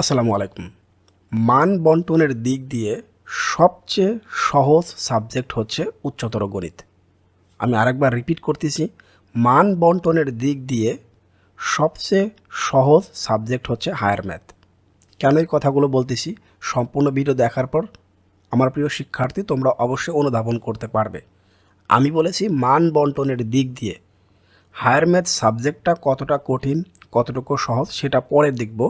আসসালামু আলাইকুম। মান বন্টনের দিক দিয়ে সবচেয়ে সহজ সাবজেক্ট হচ্ছে উচ্চতর গণিত। আমি আরেকবার রিপিট করতেছি, মান বন্টনের দিক দিয়ে সবচেয়ে সহজ সাবজেক্ট হচ্ছে হায়ার ম্যাথ। কেন এই কথাগুলো বলতেছি? সম্পূর্ণ ভিডিও দেখার পর আমার প্রিয় শিক্ষার্থী তোমরা অবশ্যই অনুধাবন করতে পারবে। আমি বলেছি মান বন্টনের দিক দিয়ে হায়ার ম্যাথ সাবজেক্টটা কতটা কঠিন, কতটুকু সহজ সেটা পরে দেখব।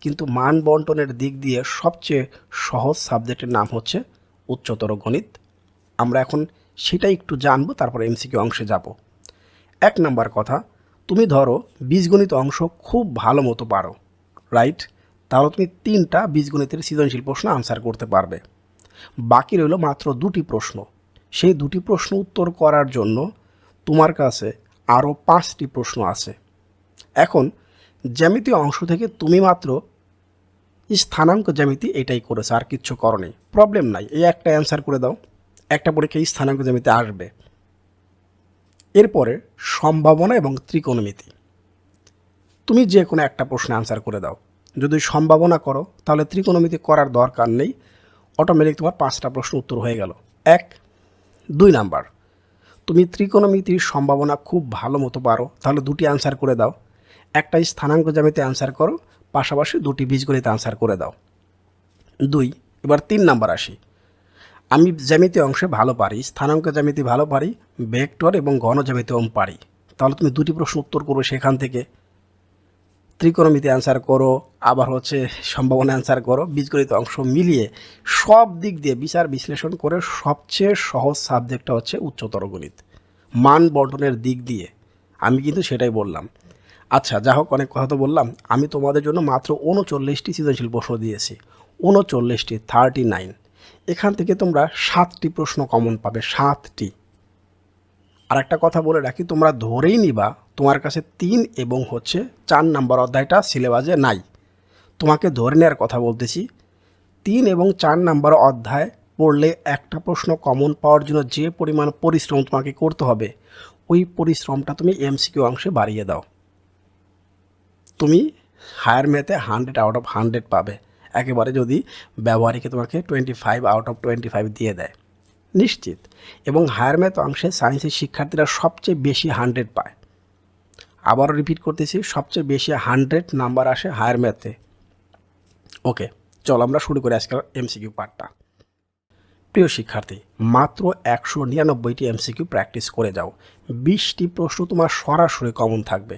কিন্তু মান বন্টনের দিক দিয়ে সবচেয়ে সহজ সাবজেক্টের নাম হচ্ছে উচ্চতর গণিত। আমরা এখন সেটাই একটু জানব, তারপর এমসিকিউ অংশে যাব। এক নাম্বার কথা, তুমি ধরো বীজগণিত অংশ খুব ভালো মতো পারো, রাইট? তাহলে তুমি তিনটা বীজগণিতের সৃজনশীল প্রশ্ন আনসার করতে পারবে। বাকি রইল মাত্র দুটি প্রশ্ন। সেই দুটি প্রশ্ন উত্তর করার জন্য তোমার কাছে আরও পাঁচটি প্রশ্ন আছে। এখন, জ্যামিতি অংশ থেকে তুমি মাত্র স্থানাঙ্ক জ্যামিতি এটাই করেছ, আর কিচ্ছু করো নেই প্রবলেম নাই, এই একটা অ্যান্সার করে দাও, একটা পরীক্ষায় স্থানাঙ্ক জ্যামিতি আসবে। এরপরে সম্ভাবনা এবং ত্রিকোণমিতি। তুমি যে কোনো একটা প্রশ্নে অ্যান্সার করে দাও। যদি সম্ভাবনা করো, তাহলে ত্রিকোণমিতি করার দরকার নেই অটোমেটিক তোমার পাঁচটা প্রশ্ন উত্তর হয়ে গেল। এক, দুই নাম্বার। তুমি ত্রিকোণমিতির সম্ভাবনা খুব ভালো মতো পারো, তাহলে দুটি আনসার করে দাও। একটাই স্থানাঙ্ক জ্যামিতে আনসার করো, পাশাপাশি দুটি বীজগণিত আনসার করে দাও। দুই, এবার তিন নাম্বার আসি। আমি জ্যামিতি অংশে ভালো পারি, স্থানাঙ্ক জ্যামিতি ভালো পারি, ভেক্টর এবং ঘন জ্যামিতিও পারি। তাহলে তুমি দুটি প্রশ্ন উত্তর করবে সেখান থেকে। ত্রিকোণমিতি অ্যান্সার করো, আবার হচ্ছে সম্ভাবনা অ্যান্সার করো, বীজগণিত অংশ মিলিয়ে সব দিক দিয়ে বিচার বিশ্লেষণ করে সবচেয়ে সহজ সাবজেক্টটা হচ্ছে উচ্চতর গণিত। মান বন্টনের দিক দিয়ে। আমি কিন্তু সেটাই বললাম। আচ্ছা যা হোক, অনেক কথা তো বললাম। আমি তোমাদের জন্য মাত্র উনচল্লিশটি সৃজনশীল প্রশ্ন দিয়েছি। উনচল্লিশটি থার্টি নাইন এখান থেকে তোমরা সাতটি প্রশ্ন কমন পাবে, সাতটি। আর একটা কথা বলে রাখি, তোমরা ধরেই নিবা তোমার কাছে তিন এবং হচ্ছে চার নাম্বার অধ্যায়টা সিলেবাসে নাই। তোমাকে ধরে নেওয়ার কথা বলতেছি, তিন এবং চার নাম্বার অধ্যায় পড়লে একটা প্রশ্ন কমন পাওয়ার জন্য যে পরিমাণ পরিশ্রম তোমাকে করতে হবে, ওই পরিশ্রমটা তুমি এমসিকিউ অংশে বাড়িয়ে দাও। তুমি হায়ার ম্যাথে হান্ড্রেড আউট অফ হান্ড্রেড পাবে, একেবারে যদি ব্যবহারিকে তোমাকে twenty five out of twenty five দিয়ে দেয়। নিশ্চিত, এবং হায়ার ম্যাথ অংশে সায়েন্সের শিক্ষার্থীরা সবচেয়ে বেশি হান্ড্রেড পায়। আবারও রিপিট করতেছি, সবচেয়ে বেশি হান্ড্রেড নাম্বার আসে হায়ার ম্যাথে ওকে চল আমরা শুরু করি আজকাল এমসিকিউ পার্টটা প্রিয় শিক্ষার্থী, মাত্র একশো নিরানব্বইটি এমসিকিউ প্র্যাকটিস করে যাও। বিশটি প্রশ্ন তোমার সরাসরি কমন থাকবে।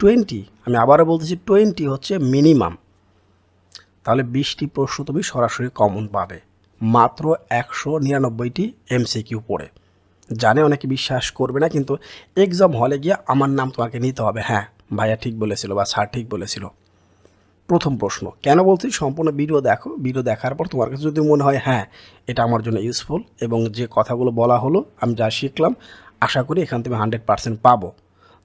টোয়েন্টি আমি আবারও বলতেছি টোয়েন্টি হচ্ছে মিনিমাম তাহলে বিশটি প্রশ্ন তুমি সরাসরি কমন পাবে। মাত্র একশো নিরানব্বইটি এমসিকিউ পড়ে। জানে, অনেকে বিশ্বাস করবে না, কিন্তু এক্সাম হলে গিয়ে আমার নাম তোমাকে নিতে হবে। হ্যাঁ ভাইয়া ঠিক বলেছিল বা স্যার ঠিক বলেছিল। প্রথম প্রশ্ন, কেন বলছি? সম্পূর্ণ ভিডিও দেখো। ভিডিও দেখার পর তোমার কাছে যদি মনে হয় হ্যাঁ এটা আমার জন্য ইউজফুল এবং যে কথাগুলো বলা হলো, আমি যা শিখলাম, আশা করি এখান থেকে হান্ড্রেড পার্সেন্ট পাবো।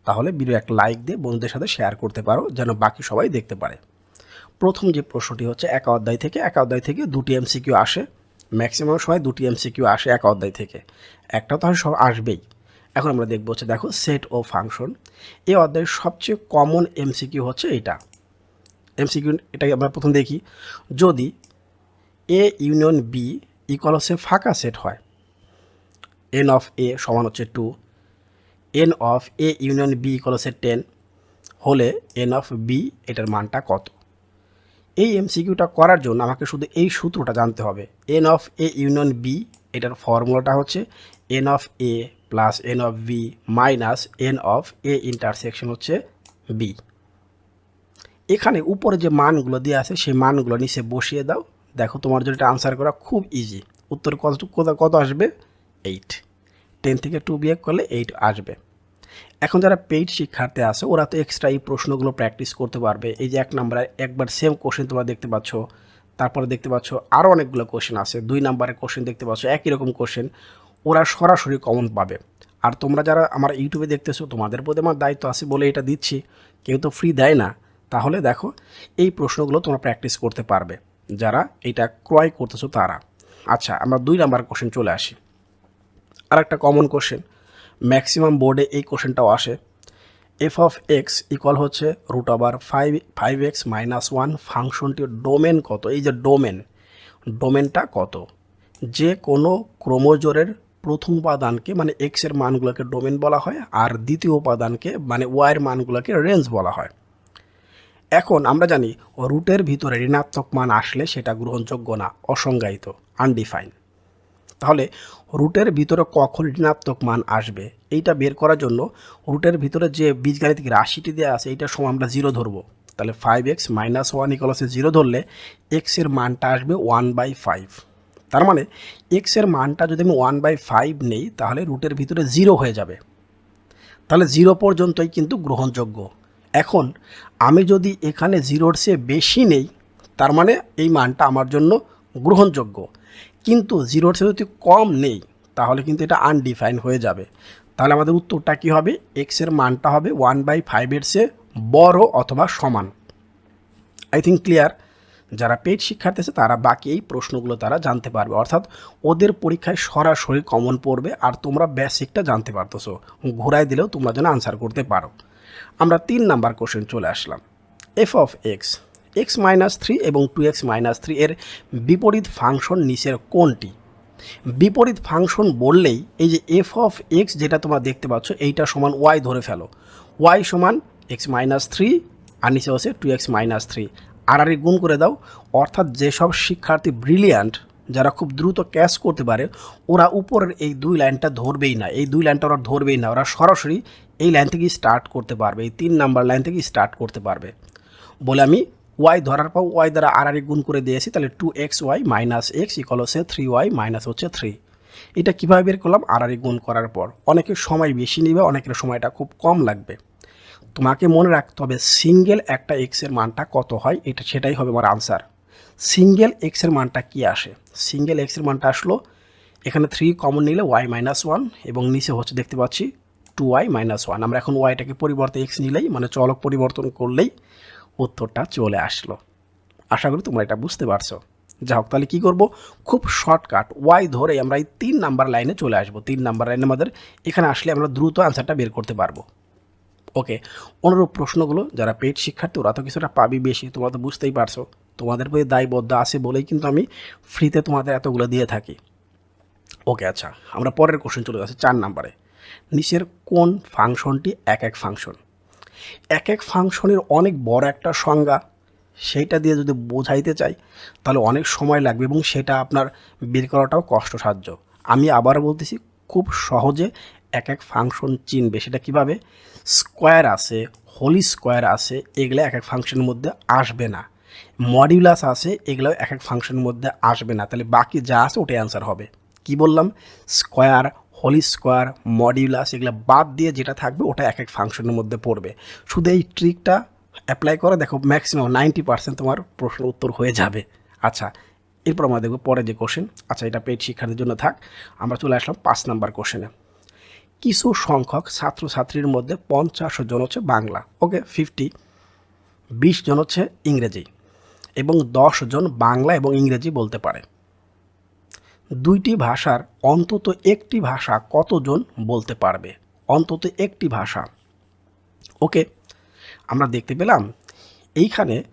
তাহলে ভিডিও একটা লাইক দিয়ে বন্ধুদের সাথে শেয়ার করতে পারো, যেন বাকি সবাই দেখতে পারে। প্রথম যে প্রশ্নটি হচ্ছে, এক অধ্যায় থেকে, এক অধ্যায় থেকে দুটি এমসিকিউ আসে। ম্যাক্সিমাম সময় দুটি এমসিকিউ আসে এক অধ্যায় থেকে। একটা তো সব আসবেই। এখন আমরা দেখব হচ্ছে, দেখো সেট ও ফাংশন এই অধ্যায়ের সবচেয়ে কমন এমসিকিউ হচ্ছে এইটা এমসিকিউ এটাকে আমরা প্রথম দেখি। যদি এ ইউনিয়ন বি ইকুয়াল হচ্ছে ফাঁকা সেট হয় এন অফ এ সমান হচ্ছে two N of A union B equal হচ্ছে টেন হলে এন অফ বি এটার মানটা কত? এই এমসিকিউটা করার জন্য আমাকে শুধু এই সূত্রটা জানতে হবে। N of A union B এটার ফর্মুলাটা হচ্ছে N of A plus N of B minus N of A intersection হচ্ছে বি এখানে উপরে যে মানগুলো দেওয়া আছে, সেই মানগুলো নিচে বসিয়ে দাও। দেখো তোমার জন্য এটা আনসার করা খুব ইজি উত্তর কত কত আসবে? এইট টেন থেকে টু বিয়ে করলে এইট আসবে। এখন যারা পেইড শিক্ষার্থী আছে, ওরা তো এক্সট্রা এই প্রশ্নগুলো প্র্যাকটিস করতে পারবে। এই যে এক নাম্বারে একবার সেম কোশ্চেন তোমরা দেখতে পাচ্ছ, তারপরে দেখতে পাচ্ছ আরও অনেকগুলো কোশ্চেন আছে। দুই নাম্বারের কোশ্চেন দেখতে পাচ্ছ, একই রকম কোশ্চেন ওরা সরাসরি কমন পাবে। আর তোমরা যারা আমার ইউটিউবে দেখতেছো, তোমাদের প্রতি আমার দায়িত্ব আছে বলে এটা দিচ্ছি। কেউ তো ফ্রি দেয় না। তাহলে দেখো, এই প্রশ্নগুলো তোমরা প্র্যাকটিস করতে পারবে। যারা এটা ক্রয় করতেছো তারা। আচ্ছা আমরা দুই নাম্বার কোশ্চেন চলে আসি। আর একটা কমন কোশ্চেন ম্যাক্সিমাম বোর্ডে এই কোশ্চেনটাও আসে। এফ অফ এক্স ইকুয়াল হচ্ছে root over five five X minus one ফাংশনটির ডোমেন কত? এই যে ডোমেন ডোমেনটা কত? যে কোনো ক্রোমোজোরের প্রথম উপাদানকে মানে এক্সের মানগুলোকে ডোমেন বলা হয়, আর দ্বিতীয় উপাদানকে মানে ওয়াইয়ের মানগুলোকে রেঞ্জ বলা হয়। এখন আমরা জানি, রুটের ভিতরে ঋণাত্মক মান আসলে সেটা গ্রহণযোগ্য না, অসংজ্ঞায়িত আনডিফাইন তাহলে রুটের ভিতরে কখন ঋণাত্মক মান আসবে, এইটা বের করার জন্য রুটের ভিতরে যে বীজগাণিতিক রাশিটি দেওয়া আছে, এইটার সময় আমরা জিরো ধরবো। তাহলে ফাইভ এক্স মাইনাস ওয়ান ইকলসে জিরো ধরলে এক্সের মানটা আসবে ওয়ান বাই ফাইভ তার মানে এক্সের মানটা যদি আমি ওয়ান বাই ফাইভ নেই, তাহলে রুটের ভিতরে জিরো হয়ে যাবে। তাহলে জিরো পর্যন্তই কিন্তু গ্রহণযোগ্য। এখন আমি যদি এখানে জিরোর চেয়ে বেশি নেই, তার মানে এই মানটা আমার জন্য গ্রহণযোগ্য। কিন্তু জিরোর চেয়ে যদি কম নেই, তাহলে কিন্তু এটা আনডিফাইন হয়ে যাবে। তাহলে আমাদের উত্তরটা কী হবে? এক্সের মানটা হবে ওয়ান বাই ফাইভের চেয়ে বড় অথবা সমান। আই থিঙ্ক ক্লিয়ার যারা পেড শিক্ষার্থী আছে, তারা বাকি এই প্রশ্নগুলো তারা জানতে পারবে। অর্থাৎ ওদের পরীক্ষায় সরাসরি কমন পড়বে আর তোমরা বেসিকটা জানতে পারতেছো। ঘুরাই দিলেও তোমরা যেন আনসার করতে পারো। আমরা তিন নাম্বার কোশ্চেন চলে আসলাম। F of X X minus three এবং টু এক্স মাইনাস থ্রি এর বিপরীত ফাংশন নিচের কোনটি? বিপরীত ফাংশন বললেই এই যে এফ অফ এক্স যেটা তোমরা দেখতে পাচ্ছ, এইটা সমান ওয়াই ধরে ফেলো। ওয়াই সমান এক্স মাইনাস থ্রি আর নিচে হচ্ছে টু এক্স মাইনাস থ্রি আর আর গুণ করে দাও, অর্থাৎ যেসব শিক্ষার্থী ব্রিলিয়ান্ট যারা খুব দ্রুত ক্যাচ করতে পারে, ওরা উপরের এই দুই লাইনটা ধরবেই না। এই দুই লাইনটা ওরা ধরবেই না। ওরা সরাসরি এই লাইন থেকেই স্টার্ট করতে পারবে, এই তিন নাম্বার লাইন থেকেই স্টার্ট করতে পারবে। বলে আমি ওয়াই ধরার পর ওয়াই দ্বারা আর আর গুণ করে দিয়েছি, তাহলে two X Y minus X equal হচ্ছে থ্রি ওয়াই মাইনাস হচ্ছে থ্রি এটা কীভাবে বের করলাম? আর আর গুণ করার পর। অনেকের সময় বেশি নেবে, অনেকের সময়টা খুব কম লাগবে। তোমাকে মনে রাখতে হবে সিঙ্গেল একটা এক্সের মানটা কত হয়? এটা সেটাই হবে আমার আনসার সিঙ্গেল এক্সের মানটা কি আসে? সিঙ্গেল এক্সের মানটা আসলো, এখানে থ্রি কমন নিলে ওয়াই মাইনাস ওয়ান এবং নিচে হচ্ছে দেখতে পাচ্ছি টু ওয়াই মাইনাস ওয়ান আমরা এখন ওয়াইটাকে পরিবর্তে এক্স নিলেই মানে চলক পরিবর্তন করলেই উত্তরটা চলে আসলো। আশা করি তোমরা এটা বুঝতে পারছ। যা হোক তাহলে কী করব? খুব শর্টকাট। ওয়াই ধরে আমরা এই তিন নাম্বার লাইনে চলে আসব। তিন নাম্বার লাইনে আমাদের এখানে আসলে আমরা দ্রুত অ্যান্সারটা বের করতে পারব। ওকে অনুরূপ প্রশ্নগুলো, যারা পেট শিক্ষার্থী, ওরা তো কিছুটা পাবি বেশি, তোমরা তো বুঝতেই পারছ। তোমাদের প্রতি দায়বদ্ধ আছে বলেই কিন্তু আমি ফ্রিতে তোমাদের এতগুলো দিয়ে থাকি। ওকে আচ্ছা। আমরা পরের কোশ্চেন চলে যাচ্ছি চার নাম্বারে। নিচের কোন ফাংশনটি এক এক ফাংশন এক এক ফাংশনের অনেক বড় একটা সংজ্ঞা। সেইটা দিয়ে যদি বোঝাইতে চাই, তাহলে অনেক সময় লাগবে এবং সেটা আপনার বের করাটাও কষ্টসাধ্য। আমি আবার বলতেছি, খুব সহজে এক এক ফাংশন চিনবে। সেটা কীভাবে? স্কোয়ার আছে, হোলি স্কোয়ার আছে, এগুলো এক এক ফাংশনের মধ্যে আসবে না। মডিউলাস আছে এগুলো এক এক ফাংশনের মধ্যে আসবে না। তাহলে বাকি যা আছে ওটাই অ্যান্সার হবে। কি বললাম? স্কোয়ার হোলি স্কোয়ার মডিউলাস এগুলো বাদ দিয়ে যেটা থাকবে ওটা এক এক ফাংশনের মধ্যে পড়বে। শুধু এই ট্রিকটা অ্যাপ্লাই করে, দেখো ম্যাক্সিমাম নাইনটি পার্সেন্ট তোমার প্রশ্ন উত্তর হয়ে যাবে। আচ্ছা এরপর আমরা দেখব পরে যে কোশ্চেন আচ্ছা এটা পেট শিক্ষার্থীর জন্য থাক, আমরা চলে আসলাম পাঁচ নাম্বার কোশ্চেনে কিছু সংখ্যক ছাত্রছাত্রীর মধ্যে পঞ্চাশ জন হচ্ছে বাংলা ওকে ফিফটি বিশ জন হচ্ছে ইংরেজি এবং দশ জন বাংলা এবং ইংরেজি বলতে পারে। দুইটি ভাষার অন্তত একটি ভাষা কতজন বলতে পারবে? অন্তত একটি ভাষা। ওকে, আমরা দেখতে পেলাম, এইখানে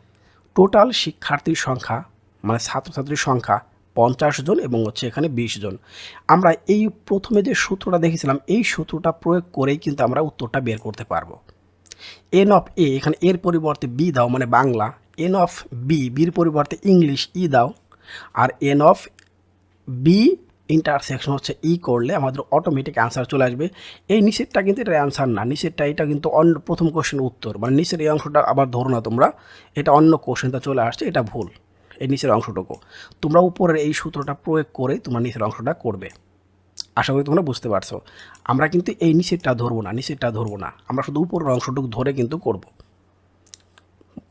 টোটাল শিক্ষার্থীর সংখ্যা মানে ছাত্রছাত্রীর সংখ্যা পঞ্চাশ জন এবং হচ্ছে এখানে বিশ জন। আমরা এই প্রথমে যে সূত্রটা দেখেছিলাম, এই সূত্রটা প্রয়োগ করেই কিন্তু আমরা উত্তরটা বের করতে পারব। এন অফ এ এখানে এর পরিবর্তে বি দাও মানে বাংলা। এন অফ বি বির পরিবর্তে ইংলিশ ই দাও। আর এন অফ বি ইন্টারসেকশন হচ্ছে ই করলে আমাদের অটোমেটিক অ্যান্সার চলে আসবে। এই নিচেরটা কিন্তু এটা অ্যান্সার না। নিচেরটা এটা কিন্তু অন্য প্রথম কোশ্চেন উত্তর। মানে নিচের এই অংশটা আবার ধরো না তোমরা। এটা অন্য কোশ্চেনটা চলে আসছে, এটা ভুল। এই নিচের অংশটুকু। তোমরা উপরের এই সূত্রটা প্রয়োগ করে তোমরা নিচের অংশটা করবে। আশা করি তোমরা বুঝতে পারছ। আমরা কিন্তু এই নিচেরটা ধরবো না নিচেরটা ধরবো না। আমরা শুধু উপরের অংশটুকু ধরে কিন্তু করব।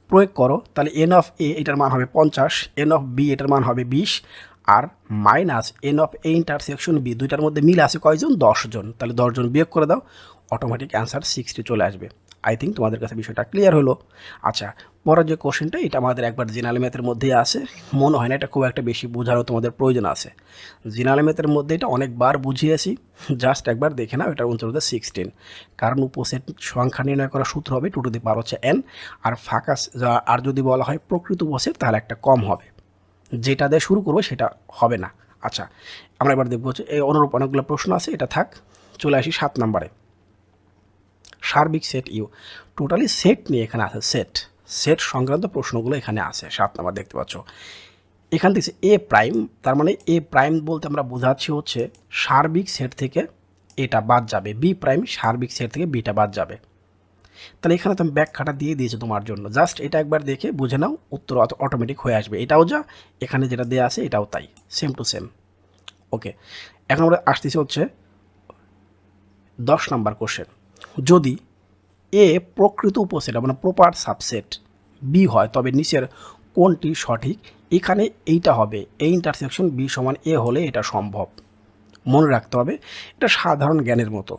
প্রয়োগ করো। তাহলে এন অফ এ এটার মান হবে পঞ্চাশ এন অফ বি এটার মান হবে বিশ আর minus N of A intersection B দুইটার মধ্যে মিল আছে কয়জন? দশজন। তাহলে দশজন বিয়োগ করে দাও অটোমেটিক অ্যান্সার সিক্সটি চলে আসবে। আই থিঙ্ক তোমাদের কাছে বিষয়টা ক্লিয়ার হলো। আচ্ছা পরের যে কোশ্চেনটা এটা আমাদের একবার জেনারেল ম্যাথের মধ্যেই আছে। মনে হয় না এটা খুব একটা বেশি বোঝারও তোমাদের প্রয়োজন আছে। জেনারেল ম্যাথের মধ্যে এটা অনেকবার বুঝিয়েছি। জাস্ট একবার দেখে নাও, এটার উত্তর হচ্ছে সিক্সটিন কারণ উপসেট সংখ্যা নির্ণয় করার সূত্র হবে টু টু দি পাওয়ার হচ্ছে এন আর ফাঁকা, আর যদি বলা হয় প্রকৃত উপসেট তাহলে একটা কম হবে। যেটা দিয়ে শুরু করব সেটা হবে না। আচ্ছা আমরা এবার দেখব হচ্ছে এই অনুরূপ অনেকগুলো প্রশ্ন আছে, এটা থাক। চলে আসি সাত নম্বরে। সার্বিক সেট ইউ। টোটালি সেট নিয়ে এখানে আছে সেট সেট সংক্রান্ত প্রশ্নগুলো এখানে আছে, সাত নম্বর দেখতে পাচ্ছ। এখান থেকে এ প্রাইম, তার মানে এ প্রাইম বলতে আমরা বোঝাচ্ছি হচ্ছে সার্বিক সেট থেকে এটা বাদ যাবে। বি প্রাইম সার্বিক সেট থেকে বিটা বাদ যাবে। তাহলে এখানে তুমি ব্যাখ্যাটা দিয়ে দিয়েছে তোমার জন্য। জাস্ট এটা একবার দেখে বুঝে নাও, উত্তর অটোমেটিক হয়ে আসবে। এটাও যা, এখানে যেটা দেওয়া আছে, এটাও তাই। সেম টু সেম ওকে এখন আমরা আসতেছি হচ্ছে দশ নাম্বার কোশ্চেন যদি এ প্রকৃত উপসেট মানে প্রপার সাবসেট বি হয়, তবে নিচের কোনটি সঠিক? এখানে এইটা হবে। এই ইন্টারসেকশন বি সমান এ হলে এটা সম্ভব। মনে রাখতে হবে, এটা সাধারণ জ্ঞানের মতো।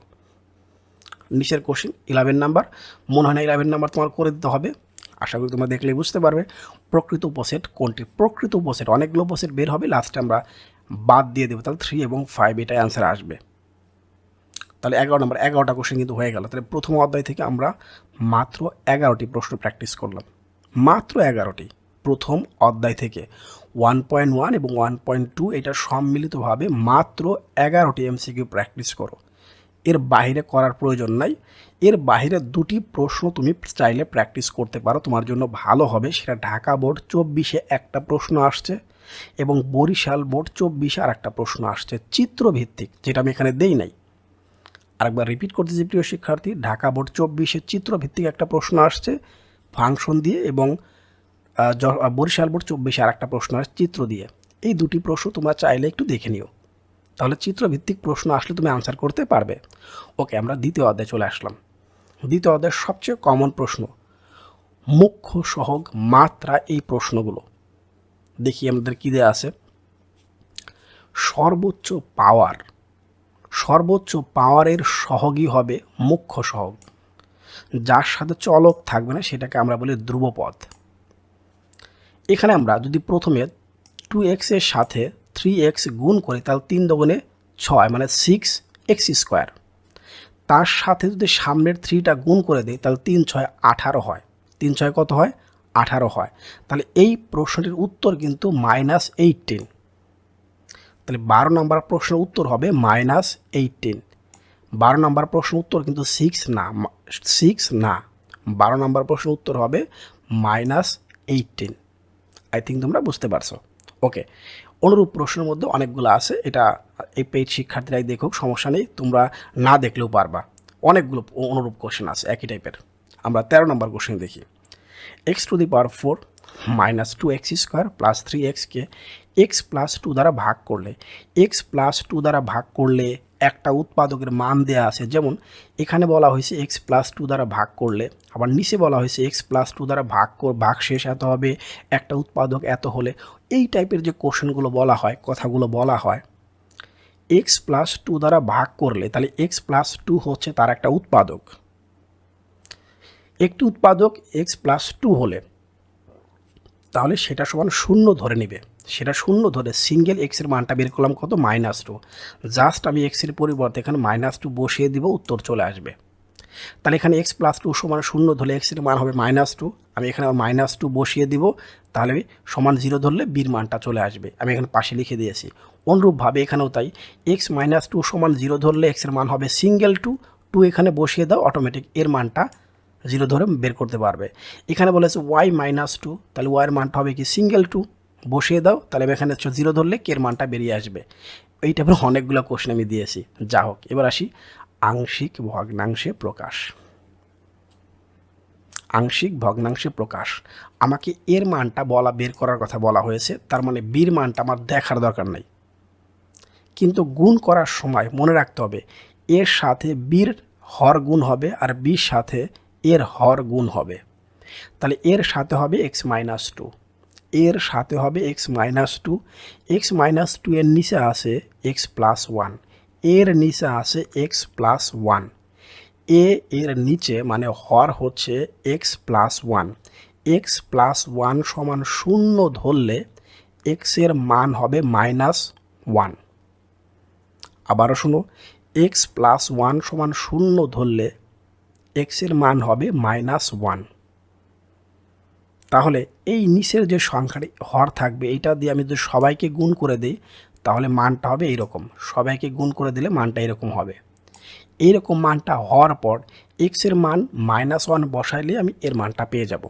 নিচের কোশ্চেন ইলেভেন নাম্বার মনে হয় না ইলেভেন নাম্বার তোমার করে দিতে হবে। আশা করি তোমরা দেখলে বুঝতে পারবে। প্রকৃত উপসেট কোনটি? প্রকৃত উপসেট, অনেকগুলো উপসেট বের হবে। লাস্টে আমরা বাদ দিয়ে দেবো। তাহলে থ্রি এবং ফাইভ এটাই অ্যান্সার আসবে। তাহলে এগারো নম্বর এগারোটা কোশ্চেন কিন্তু হয়ে গেল। তাহলে প্রথম অধ্যায় থেকে আমরা মাত্র এগারোটি প্রশ্ন প্র্যাকটিস করলাম। মাত্র এগারোটি প্রথম অধ্যায় থেকে। ওয়ান পয়েন্ট ওয়ান এবং ওয়ান পয়েন্ট টু এটা সম্মিলিতভাবে মাত্র এগারোটি এমসিকিউ প্র্যাকটিস করো। এর বাইরে করার প্রয়োজন নাই। এর বাইরে দুটি প্রশ্ন তুমি চাইলে প্র্যাকটিস করতে পারো। তোমার জন্য ভালো হবে। সেটা ঢাকা বোর্ড চব্বিশে একটা প্রশ্ন আসছে এবং বরিশাল বোর্ড চব্বিশে আর একটা প্রশ্ন আসছে। চিত্রভিত্তিক, যেটা আমি এখানে দেই নাই। আরেকবার রিপিট করতেছি প্রিয় শিক্ষার্থী, ঢাকা বোর্ড চব্বিশে চিত্রভিত্তিক একটা প্রশ্ন আসছে ফাংশন দিয়ে এবং বরিশাল বোর্ড চব্বিশে আর একটা প্রশ্ন আসছে চিত্র দিয়ে। এই দুটি প্রশ্ন তোমরা চাইলে একটু দেখে নিও। তাহলে চিত্রভিত্তিক প্রশ্ন আসলে তুমি আনসার করতে পারবে। ওকে আমরা দ্বিতীয় অধ্যায়ে চলে আসলাম। দ্বিতীয় অধ্যায়ের সবচেয়ে কমন প্রশ্ন, মুখ্য সহগ মাত্রা এই প্রশ্নগুলো। দেখি আমাদের কী দেওয়া আছে। সর্বোচ্চ পাওয়ার সর্বোচ্চ পাওয়ারের সহগই হবে মুখ্য সহগ। যার সাথে চলক থাকবে না, সেটাকে আমরা বলি ধ্রুবপদ। এখানে আমরা যদি প্রথমে টু এক্সের সাথে থ্রি এক্স গুণ করি তাহলে তিন দগুণে ছয় মানে সিক্স এক্স স্কোয়ার তার সাথে যদি সামনের থ্রিটা গুণ করে দিই, তাহলে তিন ছয় আঠারো হয়। তিন ছয় কত হয়? আঠারো হয়। তাহলে এই প্রশ্নটির উত্তর কিন্তু মাইনাস এইটিন তাহলে বারো নম্বর প্রশ্নের উত্তর হবে মাইনাস এইটিন বারো নম্বর প্রশ্ন উত্তর কিন্তু সিক্স না সিক্স না। বারো নম্বর প্রশ্ন উত্তর হবে মাইনাস এইটিন আই থিঙ্ক তোমরা বুঝতে পারছ। ওকে অনুরূপ প্রশ্নের মধ্যে অনেকগুলো আছে। এটা এই পেইড শিক্ষার্থীরাই দেখুক, সমস্যা নেই। তোমরা না দেখলেও পারবা। অনেকগুলো অনুরূপ কোশ্চেন আছে, একই টাইপের আমরা তেরো নম্বর কোশ্চেন দেখি। X to the power four minus two X square plus three এক্সকে এক্স প্লাস টু দ্বারা ভাগ করলে এক্স প্লাস টু দ্বারা ভাগ করলে একটা উৎপাদকের মান দেয়া আছে। যেমন, এখানে বলা হয়েছে এক্স প্লাস টু দ্বারা ভাগ করলে, আবার নিচে বলা হয়েছে এক্স প্লাস টু দ্বারা ভাগ ভাগ শেষ এত হবে, একটা উৎপাদক এত হলে। এই টাইপের যে কোশ্চেনগুলো বলা হয়, কথাগুলো বলা হয় এক্স প্লাস টু দ্বারা ভাগ করলে, তাহলে এক্স প্লাস টু হচ্ছে তার একটা উৎপাদক। একটি উৎপাদক এক্স প্লাস টু হলে তাহলে সেটা সমান শূন্য ধরে নেবে। সেটা শূন্য ধরে সিঙ্গেল এক্সের মানটা বের করলাম কত? মাইনাস টু জাস্ট আমি এক্সের পরিবর্তে এখানে মাইনাস টু বসিয়ে দিব, উত্তর চলে আসবে। তাহলে এখানে এক্স প্লাস টু সমান শূন্য ধরলে এক্সের মান হবে মাইনাস টু আমি এখানে মাইনাস টু বসিয়ে দিব, তাহলে সমান জিরো ধরলে বির মানটা চলে আসবে। আমি এখানে পাশে লিখে দিয়েছি। অনুরূপভাবে এখানেও তাই এক্স মাইনাস টু সমান জিরো ধরলে এক্সের মান হবে সিঙ্গেল টু টু এখানে বসিয়ে দাও অটোমেটিক এর মানটা জিরো ধরে বের করতে পারবে। এখানে বলেছে ওয়াই মাইনাস টু তাহলে ওয়াইয়ের মানটা হবে কি? সিঙ্গেল টু বসিয়ে দাও, তাহলে এখানে জিরো ধরলে কের মানটা বেরিয়ে আসবে। এই টাইপের অনেকগুলো কোশ্চেন আমি দিয়েছি। যা হোক, এবার আসি আংশিক ভগ্নাংশে প্রকাশ। আংশিক ভগ্নাংশে প্রকাশ। আমাকে এর মানটা বলা, বের করার কথা বলা হয়েছে, তার মানে বীর মানটা আমার দেখার দরকার নেই। কিন্তু গুণ করার সময় মনে রাখতে হবে, এর সাথে বীর হর গুণ হবে আর বির সাথে এর হর গুণ হবে। তাহলে এর সাথে হবে এক্স মাইনাস টু এর সাথে হবে X minus two X minus two এর নিচে আসে এক্স প্লাস ওয়ানের নিচে আসে এক্স প্লাস ওয়ান এ এর নিচে মানে হর হচ্ছে X plus one X plus one সমান শূন্য ধরলে এক্সের মান হবে মাইনাস ওয়ান আবারও শুনো এক্স প্লাস ওয়ান সমান শূন্য ধরলে এক্সের মান হবে মাইনাস ওয়ান তাহলে এই নিচের যে সংখ্যাটি, হর থাকবে এটা দিয়ে আমি যদি সবাইকে গুণ করে দিই, তাহলে মানটা হবে এইরকম। সবাইকে গুণ করে দিলে মানটা এরকম হবে। এইরকম মানটা হওয়ার পর এক্সের মান মাইনাস ওয়ান বসাইলে আমি এর মানটা পেয়ে যাব।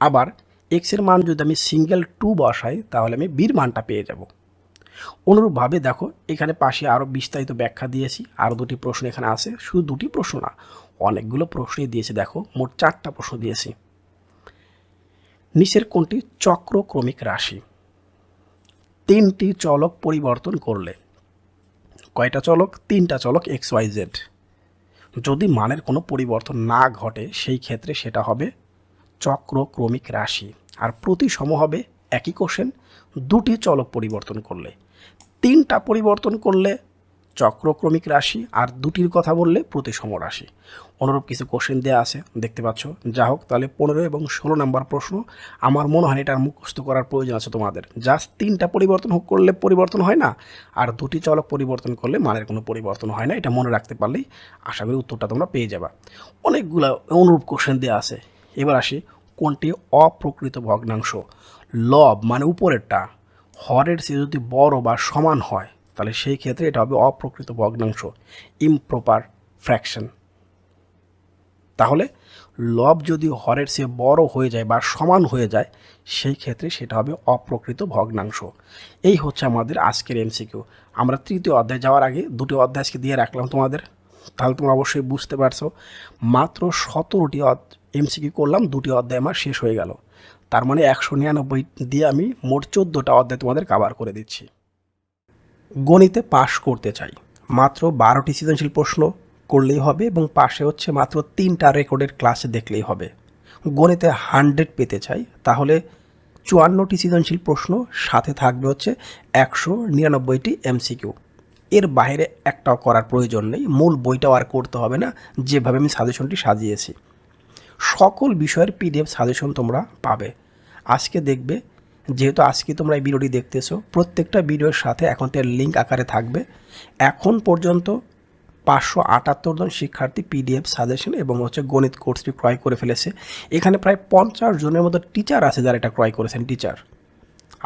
আবার এক্সের মান যদি আমি সিঙ্গেল টু বসাই, তাহলে আমি বির মানটা পেয়ে যাব। অনুরূপভাবে দেখো, এখানে পাশে আরও বিস্তারিত ব্যাখ্যা দিয়েছি আরও দুটি প্রশ্ন এখানে আছে, শুধু দুটি প্রশ্ন না, অনেকগুলো প্রশ্নই দিয়েছে দেখো, মোট চারটা প্রশ্ন দিয়েছি। নিচের কোনটি চক্রক্রমিক রাশি? তিনটি চলক পরিবর্তন করলে, কয়টা চলক? তিনটা চলক এক্স ওয়াই জেড। যদি মানের কোনো পরিবর্তন না ঘটে, সেই ক্ষেত্রে সেটা হবে চক্রক্রমিক রাশি। আর প্রতিসম হবে একই কোশ্চেন দুটি চলক পরিবর্তন করলে। তিনটা পরিবর্তন করলে চক্রক্রমিক রাশি আর দুটির কথা বললে প্রতিসম রাশি। অনুরূপ কিছু কোশ্চেন দেওয়া আছে, দেখতে পাচ্ছ। যা হোক, তাহলে পনেরো এবং ষোলো নম্বর প্রশ্ন। আমার মনে হয় এটার মুখস্থ করার প্রয়োজন আছে তোমাদের। জাস্ট তিনটা পরিবর্তন হোক করলে পরিবর্তন হয় না, আর দুটি চলক পরিবর্তন করলে মানের কোনো পরিবর্তন হয় না, এটা মনে রাখতে পারলেই আশা করি উত্তরটা তোমরা পেয়ে যাবা। অনেকগুলো অনুরূপ কোশ্চেন দেওয়া আছে। এবার আসি, কোনটি অপ্রকৃত ভগ্নাংশ? লব মানে উপরেরটা হরের চেয়ে যদি বড় বা সমান হয়, তাহলে সেই ক্ষেত্রে এটা হবে অপ্রকৃত ভগ্নাংশ ইমপ্রপার ফ্র্যাকশন তাহলে লব যদি হরের চেয়ে বড় হয়ে যায় বা সমান হয়ে যায়, সেই ক্ষেত্রে সেটা হবে অপ্রকৃত ভগ্নাংশ। এই হচ্ছে আমাদের আজকের এমসিকিউ আমরা তৃতীয় অধ্যায় যাওয়ার আগে দুটি অধ্যায় আজকে দিয়ে রাখলাম তোমাদের। তাহলে তোমরা অবশ্যই বুঝতে পারছ। মাত্র সতেরোটি এমসিকিউ করলাম, দুটি অধ্যায় আমার শেষ হয়ে গেল। তার মানে একশো নিরানব্বই দিয়ে আমি মোট চোদ্দোটা অধ্যায় তোমাদের কাভার করে দিচ্ছি। গণিতে পাশ করতে চাই। মাত্র বারোটি সৃজনশীল প্রশ্ন করলেই হবে এবং পাশে হচ্ছে মাত্র তিনটা রেকর্ডের ক্লাস দেখলেই হবে। গণিতে হান্ড্রেড পেতে চাই, তাহলে চুয়ান্নটি সৃজনশীল প্রশ্ন, সাথে থাকবে হচ্ছে একশো নিরানব্বইটি এমসিকিউ এর বাইরে একটাও করার প্রয়োজন নেই, মূল বইটাও আর করতে হবে না, যেভাবে আমি সাজেশনটি সাজিয়েছি। সকল বিষয়ের পিডিএফ সাজেশন তোমরা পাবে। আজকে দেখবে, যেহেতু আজকে তোমরা এই ভিডিওটি দেখতেছো, প্রত্যেকটা ভিডিওর সাথে অ্যাকাউন্টের লিঙ্ক আকারে থাকবে। এখন পর্যন্ত পাঁচশো আটাত্তর জন শিক্ষার্থী পিডিএফ সাজেশন এবং হচ্ছে গণিত কোর্সটি ক্রয় করে ফেলেছে। এখানে প্রায় পঞ্চাশ জনের মতো টিচার আছে যারা এটা ক্রয় করেছেন টিচার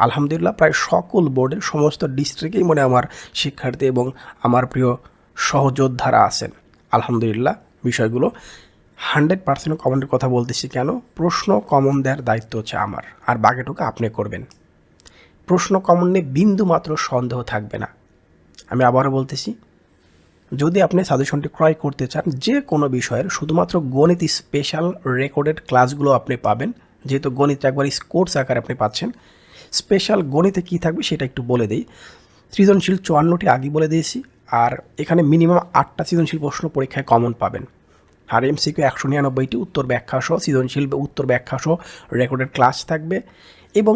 আলহামদুলিল্লাহ, প্রায় সকল বোর্ডের সমস্ত ডিস্ট্রিক্টেই মনে আমার শিক্ষার্থী এবং আমার প্রিয় সহযোদ্ধারা আছেন। আলহামদুলিল্লাহ, বিষয়গুলো হান্ড্রেড পার্সেন্ট কমনের কথা বলতেছি কেন? প্রশ্ন কমন দেওয়ার দায়িত্ব হচ্ছে আমার, আর বাকিটুকু আপনি করবেন। প্রশ্ন কমন নিয়ে বিন্দু মাত্র সন্দেহ থাকবে না। আমি আবারও বলতেছি, যদি আপনি সাজেশনটি ক্রয় করতে চান, যে কোনো বিষয়ের, শুধুমাত্র গণিত স্পেশাল রেকর্ডেড ক্লাসগুলো আপনি পাবেন, যেহেতু গণিত একবার স্কোর্স আকারে আপনি পাচ্ছেন স্পেশাল গণিতে কী থাকবে সেটা একটু বলে দিই। সৃজনশীল চুয়ান্নটি আগে বলে দিয়েছি, আর এখানে মিনিমাম আটটা সৃজনশীল প্রশ্ন পরীক্ষায় কমন পাবেন। আর এমসিকিউ একশো নিরানব্বইটি উত্তর ব্যাখ্যা সহ সৃজনশীল উত্তর ব্যাখ্যা সহ রেকর্ডেড ক্লাস থাকবে। এবং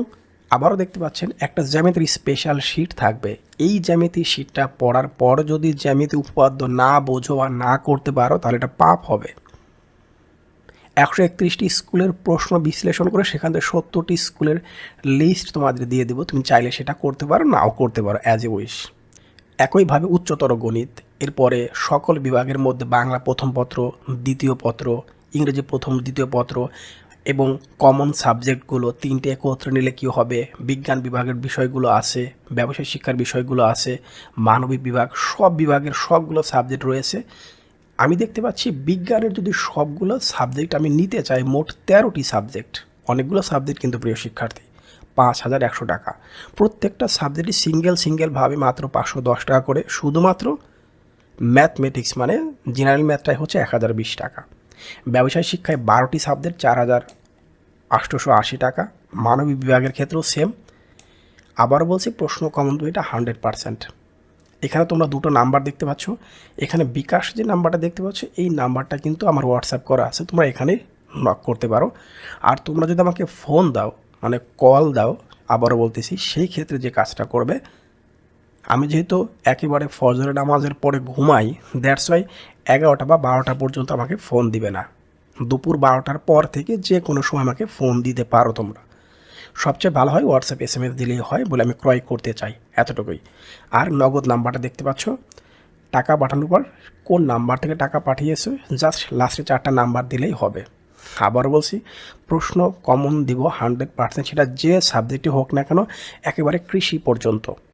আবারও দেখতে পাচ্ছেন, একটা জ্যামিতির স্পেশাল শিট থাকবে। এই জ্যামিতি শিটটা পড়ার পর যদি জ্যামিতি উপপাদ্য না বোঝো বা না করতে পারো, তাহলে এটা পাপ হবে। একশো একত্রিশটি স্কুলের প্রশ্ন বিশ্লেষণ করে সেখান থেকে সত্তরটি স্কুলের লিস্ট তোমাদের দিয়ে দেবো। তুমি চাইলে সেটা করতে পারো, নাও করতে পারো অ্যাজ এ উইশ একইভাবে উচ্চতর গণিত। এরপরে সকল বিভাগের মধ্যে বাংলা প্রথম পত্র, দ্বিতীয় পত্র, ইংরেজি প্রথম, দ্বিতীয় পত্র এবং কমন সাবজেক্টগুলো তিনটে একত্রে নিলে কী হবে? বিজ্ঞান বিভাগের বিষয়গুলো আছে, ব্যবসায় শিক্ষার বিষয়গুলো আছে, মানবিক বিভাগ, সব বিভাগের সবগুলো সাবজেক্ট রয়েছে। আমি দেখতে পাচ্ছি বিজ্ঞানের যদি সবগুলো সাবজেক্ট আমি নিতে চাই, মোট তেরোটি সাবজেক্ট অনেকগুলো সাবজেক্ট কিন্তু প্রিয় শিক্ষার্থী, পাঁচ হাজার একশো টাকা। প্রত্যেকটা সাবজেক্টই সিঙ্গেল সিঙ্গেলভাবে মাত্র পাঁচশো দশ টাকা করে। শুধুমাত্র ম্যাথমেটিক্স মানে জেনারেল ম্যাথটাই হচ্ছে এক হাজার বিশ টাকা। ব্যবসায় শিক্ষায় বারোটি সাবজেক্ট চার হাজার আটশোশো আশি টাকা। মানবিক বিভাগের ক্ষেত্রেও সেম আবার বলছি প্রশ্ন কমন এটা হান্ড্রেড পারসেন্ট। এখানে তোমরা দুটো নাম্বার দেখতে পাচ্ছ। এখানে বিকাশ যে নাম্বারটা দেখতে পাচ্ছ, এই নাম্বারটা কিন্তু আমার হোয়াটসঅ্যাপ করা আছে। তোমরা এখানে নক করতে পারো। আর তোমরা যদি আমাকে ফোন দাও মানে কল দাও, আবারও বলতেছি, সেই ক্ষেত্রে যে কাজটা করবে আমি যেহেতু একেবারে ফজরের নামাজের পরে ঘুমাই দ্যাটস ওয়াই এগারোটা বা বারোটা পর্যন্ত আমাকে ফোন দিবে না। দুপুর বারোটার পর থেকে যে কোনো সময় আমাকে ফোন দিতে পারো তোমরা। সবচেয়ে ভালো হয় হোয়াটসঅ্যাপ এস এম এস দিলেই হয় বলে আমি ক্রয় করতে চাই, এতটুকুই। আর নগদ নাম্বারটা দেখতে পাচ্ছ? টাকা পাঠানোর পর কোন নাম্বার থেকে টাকা পাঠিয়েছো? জাস্ট লাস্টে চারটা নাম্বার দিলেই হবে। আবার বলছি, প্রশ্ন কমন দিব হান্ড্রেড পার্সেন্ট সেটা যে সাবজেক্টই হোক না কেন, একেবারে কৃষি পর্যন্ত।